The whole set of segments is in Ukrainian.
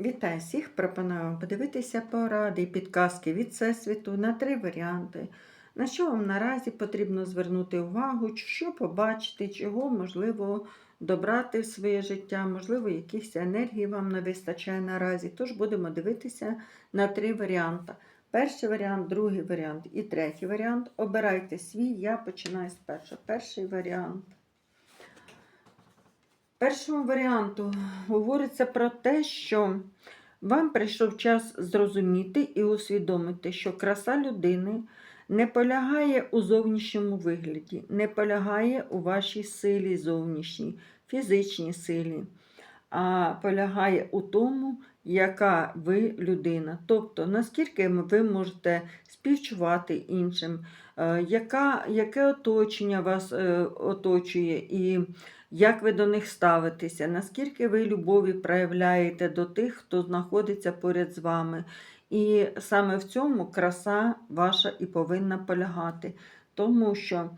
Вітаю всіх! Пропоную вам подивитися поради і підказки від Всесвіту на три варіанти. На що вам наразі потрібно звернути увагу, що побачити, чого можливо добрати в своє життя, можливо, якихось енергій вам не вистачає наразі. Тож будемо дивитися на три варіанти. Перший варіант, другий варіант і третій варіант. Обирайте свій, я починаю з першого. Перший варіант. Першому варіанту говориться про те, що вам прийшов час зрозуміти і усвідомити, що краса людини не полягає у зовнішньому вигляді, не полягає у вашій силі зовнішній, фізичній силі, а полягає у тому, яка ви людина. Тобто, наскільки ви можете співчувати іншим, е, яка, яке оточення вас е, оточує, і як ви до них ставитеся, наскільки ви любові проявляєте до тих, хто знаходиться поряд з вами. І саме в цьому краса ваша і повинна полягати. Тому що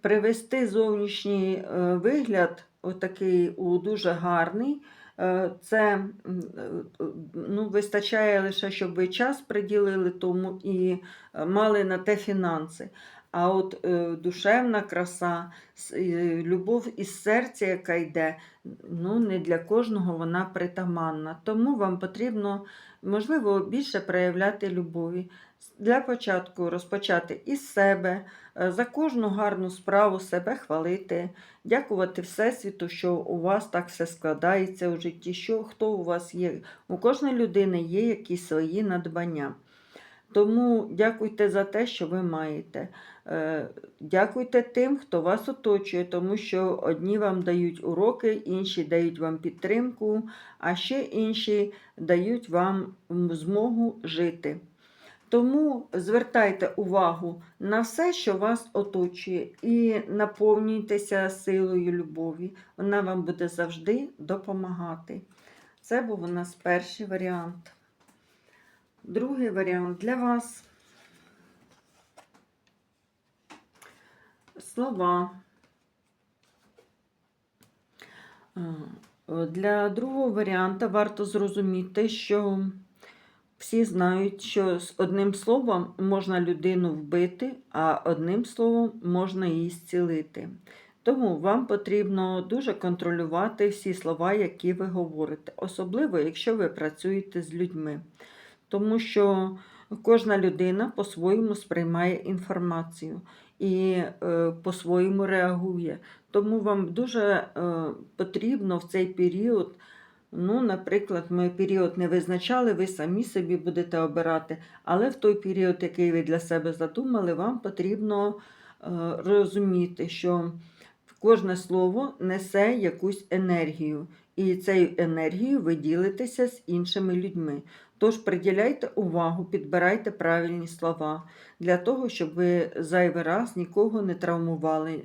привести зовнішній е, вигляд, отакий у дуже гарний, е, це е, ну, вистачає лише, щоб ви час приділили тому і мали на те фінанси. А от е, душевна краса, е, любов із серця, яка йде, ну не для кожного вона притаманна. Тому вам потрібно, можливо, більше проявляти любові. Для початку розпочати із себе, е, за кожну гарну справу себе хвалити, дякувати Всесвіту, що у вас так все складається у житті, що хто у вас є. У кожної людини є якісь свої надбання. Тому дякуйте за те, що ви маєте. Е, Дякуйте тим, хто вас оточує, тому що одні вам дають уроки, інші дають вам підтримку, а ще інші дають вам змогу жити. Тому звертайте увагу на все, що вас оточує, і наповнюйтеся силою любові. Вона вам буде завжди допомагати. Це був у нас перший варіант. Другий варіант для вас. Слова. Для другого варіанта варто зрозуміти, що всі знають, що з одним словом можна людину вбити, а одним словом можна її зцілити. Тому вам потрібно дуже контролювати всі слова, які ви говорите, особливо якщо ви працюєте з людьми. Тому що кожна людина по-своєму сприймає інформацію і е, по-своєму реагує. Тому вам дуже е, потрібно в цей період. Ну, наприклад, ми період не визначали, ви самі собі будете обирати, але в той період, який ви для себе задумали, вам потрібно е, розуміти, що кожне слово несе якусь енергію, і цією енергією ви ділитеся з іншими людьми. Тож приділяйте увагу, підбирайте правильні слова для того, щоб ви зайвий раз нікого не травмували.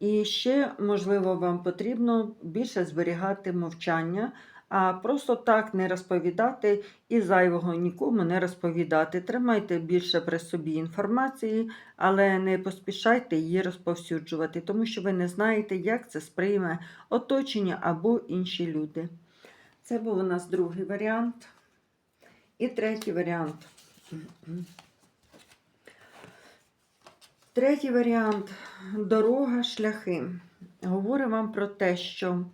І ще, можливо, вам потрібно більше зберігати мовчання, а просто так не розповідати і зайвого нікому не розповідати. Тримайте більше при собі інформації, але не поспішайте її розповсюджувати, тому що ви не знаєте, як це сприйме оточення або інші люди. Це був у нас другий варіант. І третій варіант. Третій варіант дорога, шляхи. Говорю вам про те, що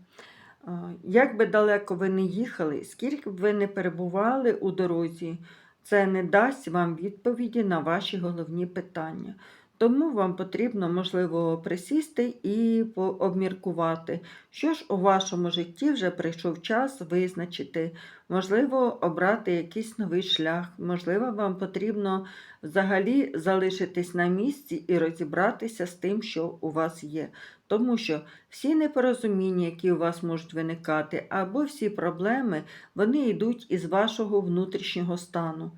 як би далеко ви не їхали, скільки б ви не перебували у дорозі, це не дасть вам відповіді на ваші головні питання. Тому вам потрібно, можливо, присісти і пообміркувати, що ж у вашому житті вже прийшов час визначити, можливо, обрати якийсь новий шлях, можливо, вам потрібно взагалі залишитись на місці і розібратися з тим, що у вас є. Тому що всі непорозуміння, які у вас можуть виникати, або всі проблеми, вони йдуть із вашого внутрішнього стану.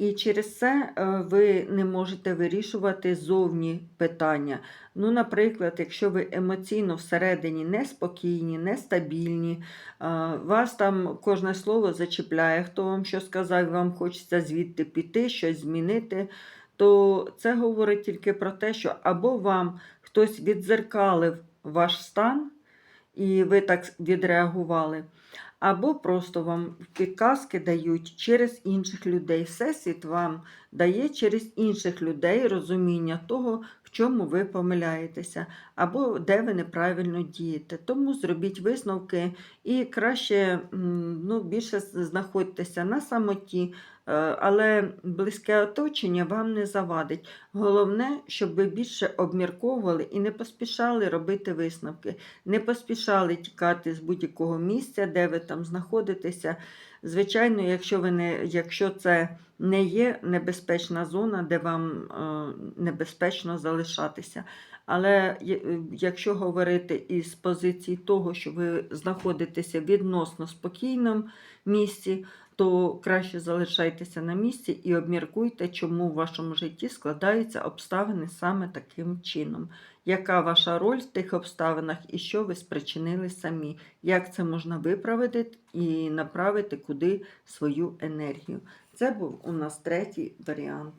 І через це е, ви не можете вирішувати зовні питання. Ну, наприклад, якщо ви емоційно всередині неспокійні, нестабільні, е, вас там кожне слово зачіпляє, хто вам що сказав, вам хочеться звідти піти, щось змінити, то це говорить тільки про те, що або вам хтось відзеркалив ваш стан, і ви так відреагували. Або просто вам підказки дають через інших людей. Всесвіт вам дає через інших людей розуміння того, в чому ви помиляєтеся, або де ви неправильно дієте. Тому зробіть висновки і краще ну, більше знаходьтеся на самоті, е, але близьке оточення вам не завадить. Головне, щоб ви більше обмірковували і не поспішали робити висновки, не поспішали тікати з будь-якого місця, де ви там знаходитеся. Звичайно, якщо, ви не, якщо це не є небезпечна зона, де вам е, небезпечно залишатися. Але е, якщо говорити із позиції того, що ви знаходитеся відносно спокійному місці, то краще залишайтеся на місці і обміркуйте, чому в вашому житті складаються обставини саме таким чином. Яка ваша роль в тих обставинах і що ви спричинили самі? Як це можна виправити і направити куди свою енергію? Це був у нас третій варіант.